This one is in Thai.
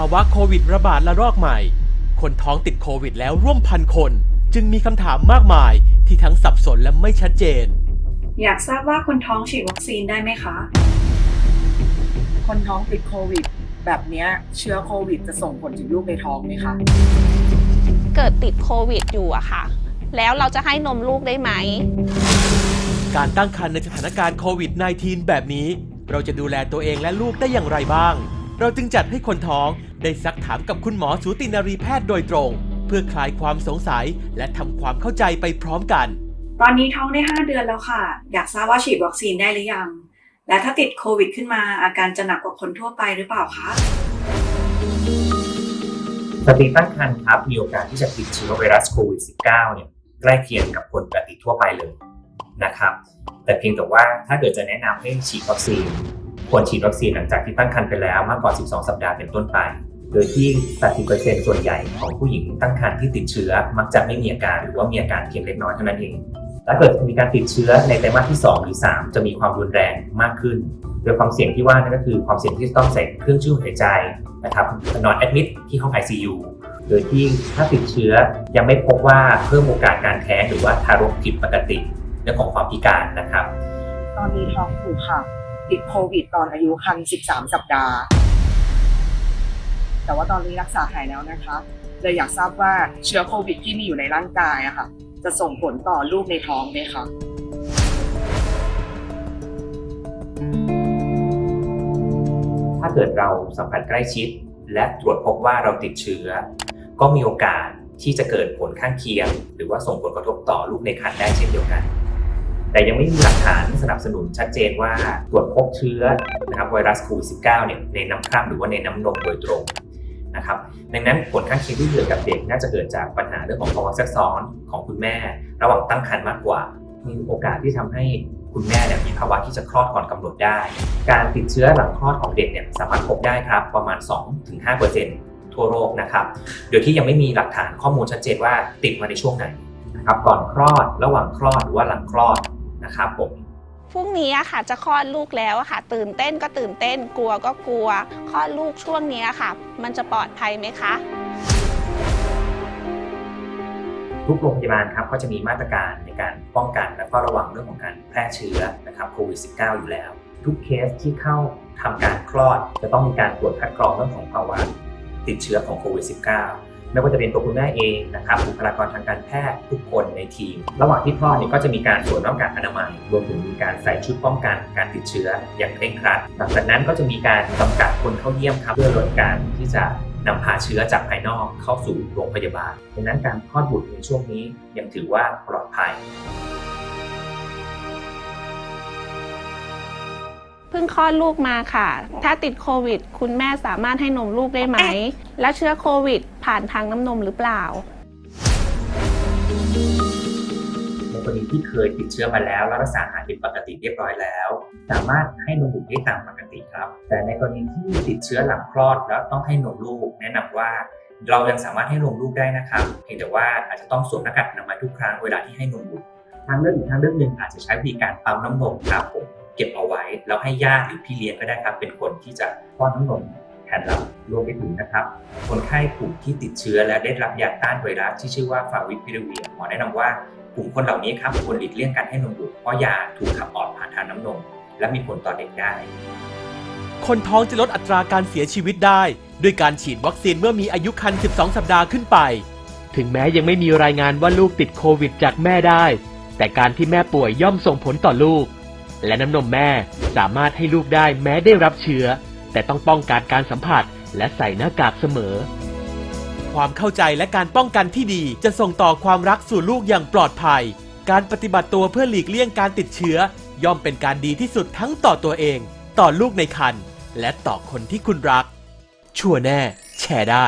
าวะโควิดระบาดระลอกใหม่ คนท้องติดโควิดแล้วร่วมพันคน จึงมีคำถามมากมายที่ทั้งสับสนและไม่ชัดเจน อยากทราบว่าคนท้องฉีดวัคซีนได้ไหมคะ คนท้องติดโควิด แบบเนี้ยเชื้อโควิดจะส่งผลถึงลูกในท้องไหมคะ เกิดติดโควิดอยู่อะค่ะ แล้วเราจะให้นมลูกได้ไหม การตั้งครรภ์ในสถานการณ์โควิด -19 แบบนี้ เราจะดูแลตัวเองและลูกได้อย่างไรบ้าง เราจึงจัดให้คนท้อง ได้ซักถามกับคุณหมอสูตินารีแพทย์โดยตรง เพื่อคลายความสงสัยและทำความเข้าใจไปพร้อมกัน ตอนนี้ท้องได้ 5 เดือนแล้วค่ะ อยากทราบว่าฉีดวัคซีนได้หรือยัง และถ้าติดโควิดขึ้นมาอาการจะหนักกว่าคนทั่วไปหรือเปล่าคะสตรีตั้งครรภ์ครับมีโอกาสที่จะติดเชื้อไวรัสโควิด -19 เนี่ยใกล้เคียงกับคนปกติทั่วไปเลยนะครับ แต่เพียงแต่ว่าถ้าเกิดจะแนะนำให้ฉีดวัคซีน ควรฉีดวัคซีนหลังจากที่ตั้งครรภ์ไปแล้วมากกว่า 12 สัปดาห์เป็นต้นไป โดยที่ 80%ส่วนใหญ่ของผู้หญิงตั้งครรภ์ที่ติดเชื้อมักจะไม่มีอาการหรือว่ามีอาการเพียงเล็กน้อยเท่านั้นเองถ้าเกิดมีการติดเชื้อในไตรมาสที่ 2 หรือ 3 จะมีความรุนแรงมากขึ้น โดยความเสี่ยงที่ว่านั่นก็คือความเสี่ยงที่จะต้องใส่เครื่องช่วยหายใจนะครับนอนแอดมิดที่ห้อง ICU โดยที่ถ้าติดเชื้อยังไม่พบว่าเพิ่มโอกาสการแท้งหรือว่าทารกผิดปกติเรื่องของความพิการนะครับ ตอนนี้ท้องผูกค่ะ ติดโควิดตอนอายุครรภ์13 สัปดาห์ แต่ว่าตอนนี้รักษาหายแล้วนะคะ เลยอยากทราบว่าเชื้อโควิดที่มีอยู่ในร่างกายอะค่ะ จะส่งผลต่อลูกในท้องไหมคะถ้าเกิดเราสัมผัสใกล้ชิด และตรวจพบว่าเราติดเชื้อ ก็มีโอกาสที่จะเกิดผลข้างเคียง หรือว่าส่งผลกระทบต่อลูกในครรภ์ได้เช่นเดียวกัน แต่ยังไม่มีหลักฐานสนับสนุนชัดเจนว่าตรวจพบเชื้อนะครับไวรัสโควิด -19 เนี่ยในน้ำคร่ำหรือว่าในน้ำนมโดยตรงนะครับดังนั้นผลข้างเคียงที่เกิดกับเด็กน่าจะเกิดจากปัญหาเรื่องของภาวะแทรกซ้อนของคุณแม่ ระหว่างตั้งครรภ์มากกว่า มีโอกาสที่ทำให้คุณแม่เนี่ยมีภาวะที่จะคลอดก่อนกำหนดได้ การติดเชื้อหลังคลอดของเด็กเนี่ยสามารถพบได้ครับประมาณ 2-5%ทั่วโลกนะครับ โดยที่ยังไม่มีหลักฐานข้อมูลชัดเจนว่าติดมาในช่วงไหนนะครับก่อนคลอดระหว่างคลอดหรือว่าหลังคลอด นะครับผมพรุ่งนี้อะค่ะจะคลอดลูกแล้วอะค่ะ ตื่นเต้นก็ตื่นเต้นกลัวก็กลัวคลอดลูกช่วงนี้อะค่ะ มันจะปลอดภัยไหมคะ ทุกโรงพยาบาลครับก็จะมีมาตรการในการป้องกันและก็ระวังเรื่องของการแพร่เชื้อนะครับโควิด -19 อยู่แล้ว ทุกเคสที่เข้าทำการคลอด จะต้องมีการตรวจคัดกรองเรื่องของภาวะติดเชื้อของโควิด -19 ไม่ว่าจะเป็นตัวคุณแม่เองนะครับบุคลากรทางการแพทย์ทุกคนในทีม ระหว่างที่คลอดเนี่ยก็จะมีการสวมหน้ากากอนามัย รวมถึงมีการใส่ชุดป้องกันการติดเชื้ออย่างเคร่งครัด หลังจากนั้นก็จะมีการจำกัดคนเข้าเยี่ยมครับเพื่อลดการที่จะนำพาเชื้อจากภายนอกเข้าสู่โรงพยาบาลดังนั้นการคลอดบุตรในช่วงนี้ยังถือว่าปลอดภัย เพิ่งคลอดลูกมาค่ะ ถ้าติดโควิด คุณแม่สามารถให้นมลูกได้ไหม แล้วเชื้อโควิด ผ่านทางน้ำนมหรือเปล่าในกรณีที่เคยติดเชื้อมาแล้ว แล้วรักษาหายเป็นปกติเรียบร้อยแล้ว สามารถให้นมบุตรได้ตามปกติครับ แต่ในกรณีที่ติดเชื้อหลังคลอดแล้วต้องให้นมลูก แนะนำว่า เรายังสามารถให้นมลูกได้นะครับเพียงแต่ว่าอาจจะต้องสวมหน้ากากอนามัยทุกครั้งเวลาที่ให้นมบุตรทางเลือกอีกทางเลือกหนึ่งอาจจะใช้วิธีการปั๊มน้ำนมครับผม เก็บเอาไว้ แล้วให้ญาติหรือพี่เลี้ยงก็ได้ครับ เป็นคนที่จะป้อนน้ำนมแทนเรารวมไปถึงนะครับ คนไข้กลุ่มที่ติดเชื้อและได้รับยาต้านไวรัสที่ชื่อว่าฟาวิพิราเวียหมอแนะนำว่ากลุ่มคนเหล่านี้ครับควรหลีกเลี่ยงการให้นมบุตรเพราะยาถูกขับออกผ่านทางน้ำนม และมีผลต่อเด็กได้ คนท้องจะลดอัตราการเสียชีวิตได้ ด้วยการฉีดวัคซีนเมื่อมีอายุครรภ์ 12 สัปดาห์ขึ้นไป ถึงแม้ยังไม่มีรายงานว่าลูกติดโควิดจากแม่ได้ แต่การที่แม่ป่วยย่อมส่งผลต่อลูก และน้ำนมแม่สามารถให้ลูกได้แม้ได้รับเชื้อ แต่ต้องป้องกันการสัมผัสและใส่หน้ากากเสมอ ความเข้าใจและการป้องกันที่ดีจะส่งต่อความรักสู่ลูกอย่างปลอดภัย การปฏิบัติตัวเพื่อหลีกเลี่ยงการติดเชื้อ ย่อมเป็นการดีที่สุดทั้งต่อตัวเอง ต่อลูกในครรภ์และต่อคนที่คุณรัก ชัวร์แน่ แชร์ได้